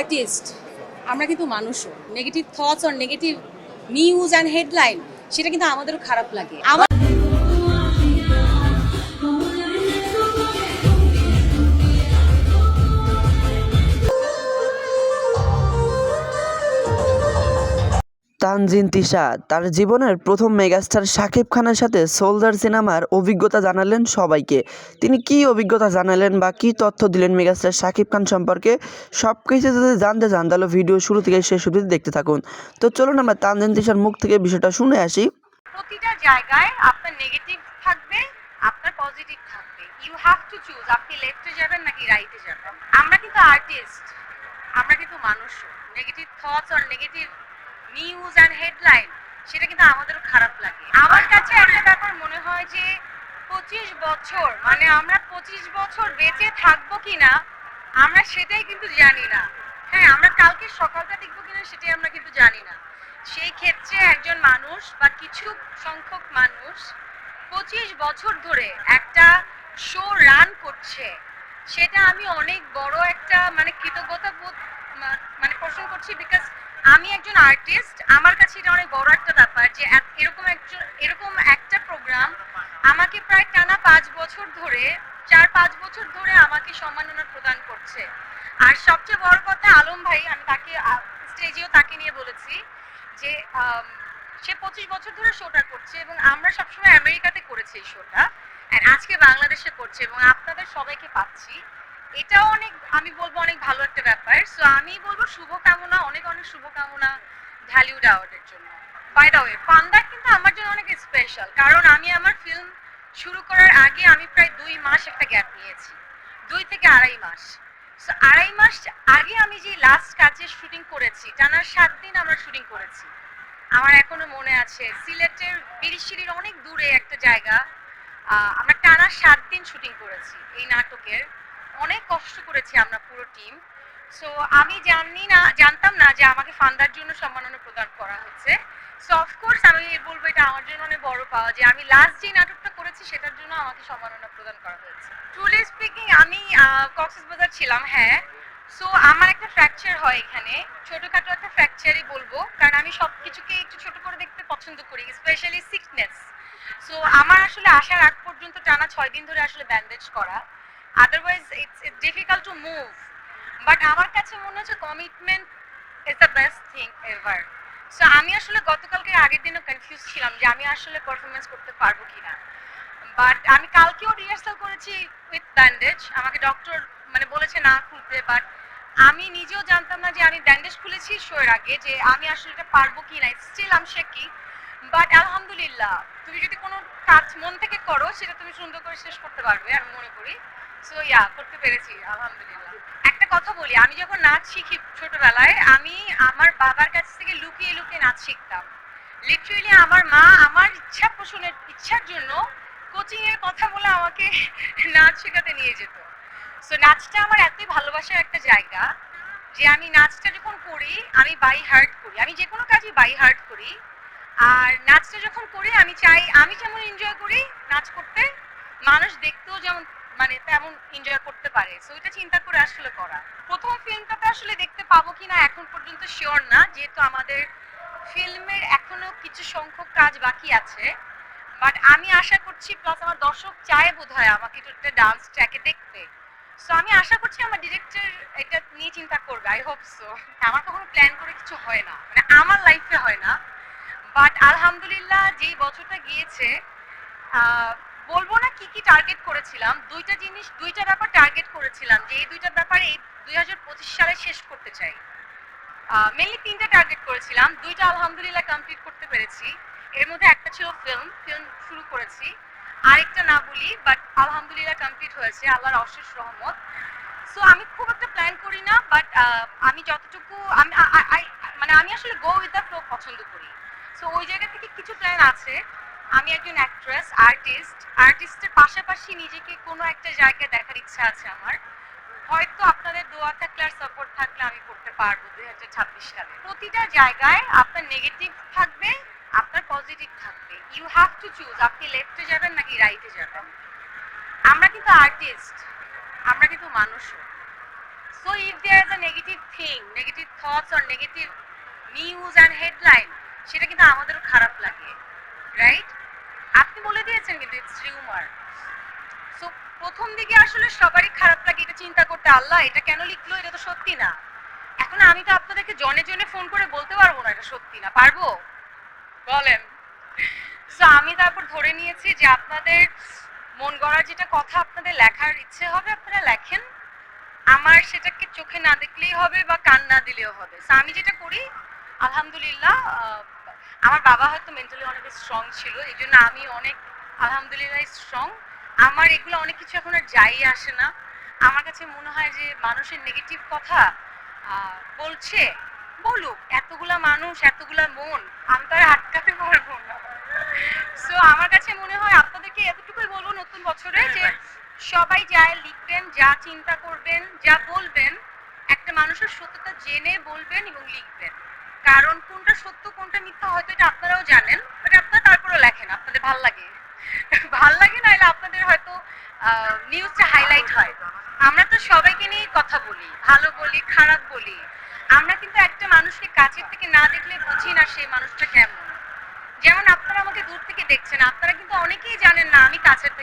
Artist, আমরা কিন্তু মানুষও। Negative thoughts or negative news and headline সেটা কিন্তু আমাদেরও খারাপ লাগে। আমার তানজিন তিশা, তার জীবনের প্রথম মেগাস্টার শাকিব খানের সাথে সোলজার সিনেমার অভিজ্ঞতা জানালেন সবাইকে। তিনি কি অভিজ্ঞতা জানালেন বা কি তথ্য দিলেন মেগাস্টার শাকিব খান সম্পর্কে সব কিছু যদি জানতে চান, তাহলে ভিডিও শুরু থেকে শেষ অবধি দেখতে থাকুন। তো চলুন আমরা তানজিন তিশার মুখ থেকে বিষয়টা শুনে আসি। প্রতিটা জায়গায় আপনার নেগেটিভ থাকবে, আপনার পজিটিভ থাকবে। ইউ হ্যাভ টু চুজ আপনি লেফটে যাবেন নাকি রাইটে যাবেন? আমরা কিন্তু আর্টিস্ট আমরা কিন্তু মানুষ। নেগেটিভ থটস আর নেগেটিভ সেটা কিন্তু আমাদেরও খারাপ লাগে। আমার কাছে একটা ব্যাপার মনে হয় যে পঁচিশ বছর মানে আমরা পঁচিশ বছর বেঁচে থাকব কিনা, আমরা সেটাই কিন্তু জানি না। হ্যাঁ আমরা কালকে সকালটা দেখব কিনা সেটাই আমরা কিন্তু জানি না। সেই ক্ষেত্রে একজন মানুষ বা কিছু সংখ্যক মানুষ পঁচিশ বছর ধরে একটা শো রান করছে। সেটা আমি অনেক বড় একটা মানে কৃতজ্ঞতা বোধ মানে পোষণ করছি বিকজ আমি একজন আর্টিস্ট আমার কাছে এটা অনেক বড় একটা ব্যাপার যে এরকম একজন এরকম একটা প্রোগ্রাম আমাকে প্রায় টানা পাঁচ বছর ধরে, চার পাঁচ বছর ধরে আমাকে সম্মাননা প্রদান করছে। আর সবচেয়ে বড় কথা, আলম ভাই, আমি তাকে স্টেজেও তাকে নিয়ে বলেছি যে সে পঁচিশ বছর ধরে শোটা করছে এবং আমরা সবসময় আমেরিকাতে করেছি এই শোটা আজকে বাংলাদেশে করছে এবং আপনাদের সবাইকে পাচ্ছি। এটাও অনেক, আমি বলব অনেক ভালো একটা ব্যাপার। সো আমি বলব শুভকামনা, অনেক অনেক শুভকামনা ঢালিউড অ্যাওয়ার্ডের জন্য। বাই দ্য ওয়ে ফান্দার কিন্তু আমার জন্য অনেক স্পেশাল কারণ আমি আমার ফিল্ম শুরু করার আগে আমি প্রায় দুই মাস একটা গ্যাপ নিয়েছি। দুই থেকে আড়াই মাস। সো আড়াই মাস আগে আমি যে লাস্ট কাজের শুটিং করেছি টানা সাত দিন আমরা শুটিং করেছি। আমার এখনও মনে আছে, সিলেটের বিরিশিরির অনেক দূরে একটা জায়গা আমরা টানা সাত দিন শুটিং করেছি এই নাটকের। অনেক কষ্ট করেছি আমরা পুরো টিম সো আমি জানি না, জানতাম না যে আমাকে ফান্দার জন্য সম্মাননা প্রদান করা হচ্ছে। সো অফকোর্স আমি বলব এটা আমার জন্য অনেক বড় পাওয়া যে আমি লাস্ট যে নাটকটা করেছি, সেটার জন্য আমাকে সম্মাননা প্রদান করা হয়েছে। ট্রুলি স্পিকিং আমি কক্সবাজার ছিলাম হ্যাঁ। সো আমার একটা ফ্র্যাকচার হয় এখানে। ছোটখাটো একটা ফ্র্যাকচারই বলব, কারণ আমি সব কিছুকে একটু ছোট করে দেখতে পছন্দ করি স্পেশালি সিকনেস সো আমার আসলে আসার আগ পর্যন্ত টানা ছয় দিন ধরে আসলে ব্যান্ডেজ করা। Otherwise it's it's difficult to move but আমার কাছে মনে হচ্ছে commitment is the best thing ever so আমি আসলে গতকালকে আগের দিনও কনফিউজ ছিলাম যে আমি আসলে পারফরমেন্স করতে পারব কিনা। বাট আমি কালকেও রিহার্সাল করেছি উইথ ব্যান্ডেজ আমাকে ডক্টর মানে বলেছে না খুলতে। বাট আমি নিজেও জানতাম না যে আমি ব্যান্ডেজ খুলেছি শোয়ের আগে যে আমি আসলে এটা পারব কি না স্টিল আম শেকি বাট আলহামদুলিল্লাহ, তুমি যদি কোনো কাজ মন থেকে করো, সেটা তুমি সুন্দর করে শেষ করতে পারবে, আমি মনে করি। সো ইয়া করতে পেরেছি, আলহামদুলিল্লাহ। একটা কথা বলি, আমি যখন নাচ শিখি ছোটবেলায়, আমি আমার বাবার কাছ থেকে লুকিয়ে লুকিয়ে নাচ শিখতাম। লিটারেলি আমার মা আমার ইচ্ছা পোষণের, ইচ্ছার জন্য কোচিং এর কথা বলে আমাকে নাচ শেখাতে নিয়ে যেত। সো নাচটা আমার এতই ভালোবাসার একটা জায়গা যে আমি নাচটা যখন করি, আমি বাই হার্ট করি। আমি যে কোনো কাজই বাই হার্ট করি। আর নাচটা যখন করি, আমি চাই, আমি যেমন এনজয় করি, নাচ করতে মানুষ দেখতেও যেমন মানে তেমন এনজয় করতে পারে। সো এটা চিন্তা করে আসলে করা। প্রথম ফিল্মটাতে আসলে দেখতে পাবো কিনা এখন পর্যন্ত শিওর না, যেহেতু আমাদের ফিল্মের এখনও কিছু সংখ্যক কাজ বাকি আছে। বাট আমি আশা করছি প্লাস আমার দর্শক চায় বোধ হয় আমাকে একটু একটা ডান্স ট্র্যাকে দেখতে। সো আমি আশা করছি আমার ডিরেক্টর এটা নিয়ে চিন্তা করবে আই হোপ সো আমার কখনো প্ল্যান করে কিছু হয় না মানে আমার লাইফে হয় না। বাট আলহামদুলিল্লাহ, যেই বছরটা গিয়েছে বলব না কি কি টার্গেট করেছিলাম, দুইটা জিনিস, দুইটা ব্যাপার টার্গেট করেছিলাম যে এই দুইটা ব্যাপার এই দুই হাজার পঁচিশ সালে শেষ করতে চাই। মেনলি তিনটা টার্গেট করেছিলাম, দুইটা আলহামদুলিল্লাহ কমপ্লিট করতে পেরেছি। এর মধ্যে একটা ছিল ফিল্ম ফিল্ম শুরু করেছি। আরেকটা না বলি বাট আলহামদুলিল্লাহ কমপ্লিট হয়েছে, আল্লাহর অশেষ রহমত। সো আমি খুব একটা প্ল্যান করি না বাট আমি যতটুকু, আমি মানে আমি আসলে গো উইথ দ্য ফ্লো পছন্দ করি। সো ওই জায়গা থেকে কিছু প্ল্যান আছে আমি একজন অ্যাক্ট্রেস আর্টিস্ট আর্টিস্টের পাশাপাশি নিজেকে কোনো একটা জায়গায় দেখার ইচ্ছা আছে আমার। হয়তো আপনাদের দোয়া থাকলে আর সাপোর্ট থাকলে আমি করতে পারব দুই হাজার ছাব্বিশ সালে। প্রতিটা জায়গায় আপনার নেগেটিভ থাকবে, আপনার পজিটিভ থাকবে। ইউ হ্যাভ টু চুজ আপনি লেফটে যাবেন নাকি রাইটে যাবেন। আমরা কিন্তু আর্টিস্ট আমরা কিন্তু মানুষও। So if there is a negative thing negative thoughts or negative news and headline সেটা কিন্তু আমাদেরও খারাপ লাগে রাইট আপনি বলে দিয়েছেন কিন্তু ইটস রিউমার সো প্রথম দিকে আসলে সবারই খারাপ লাগে এটা চিন্তা করতে। আল্লাহ, এটা কেন লিখলো? এটা তো সত্যি না। এখন আমি তো আপনাদেরকে জনে জনে ফোন করে বলতে পারব না এটা সত্যি না। পারব? বলেন। সো আমি তারপর ধরে নিয়েছি যে আপনাদের মন গড়ার যেটা কথা আপনাদের লেখার ইচ্ছে হবে, আপনারা লেখেন। আমার সেটাকে চোখে না দেখলেই হবে বা কান না দিলেও হবে। সো আমি যেটা করি, আলহামদুলিল্লাহ আমার বাবা হয়তো মেন্টালি অনেক স্ট্রং ছিল এই জন্য আমি অনেক আলহামদুলিল্লাহ স্ট্রং আমার এগুলো অনেক কিছু এখন আর যাই আসে না। আমার কাছে মনে হয় যে মানুষের নেগেটিভ কথা বলছে বলুক এতগুলা মানুষ এতগুলা মন আমি তো আর আটকাতে পারব না। সো আমার কাছে মনে হয় আপনাদেরকে এতটুকুই বলব নতুন বছরে যে সবাই যায় লিখবেন যা চিন্তা করবেন যা বলবেন একটা মানুষের সত্যতা জেনে বলবেন এবং লিখবেন। কারণ কোনটা সত্য, কোনটা মিথ্যা হয়তো এটা আপনারাও জানেন বাট আপনারা তারপরেও লেখেন, আপনাদের ভালো লাগে। ভালো লাগে নাহলে আপনাদের হয়তো নিউজটা হাইলাইট হয়। আমরা তো সবাইকে নিয়ে কথা বলি, ভালো বলি, খারাপ বলি। আমরা কিন্তু একটা মানুষকে কাছের থেকে না দেখলে বুঝি না সেই মানুষটা কেমন। যেমন আপনারা আমাকে দূর থেকে দেখছেন, আপনারা কিন্তু অনেকেই জানেন না আমি কাছের থেকে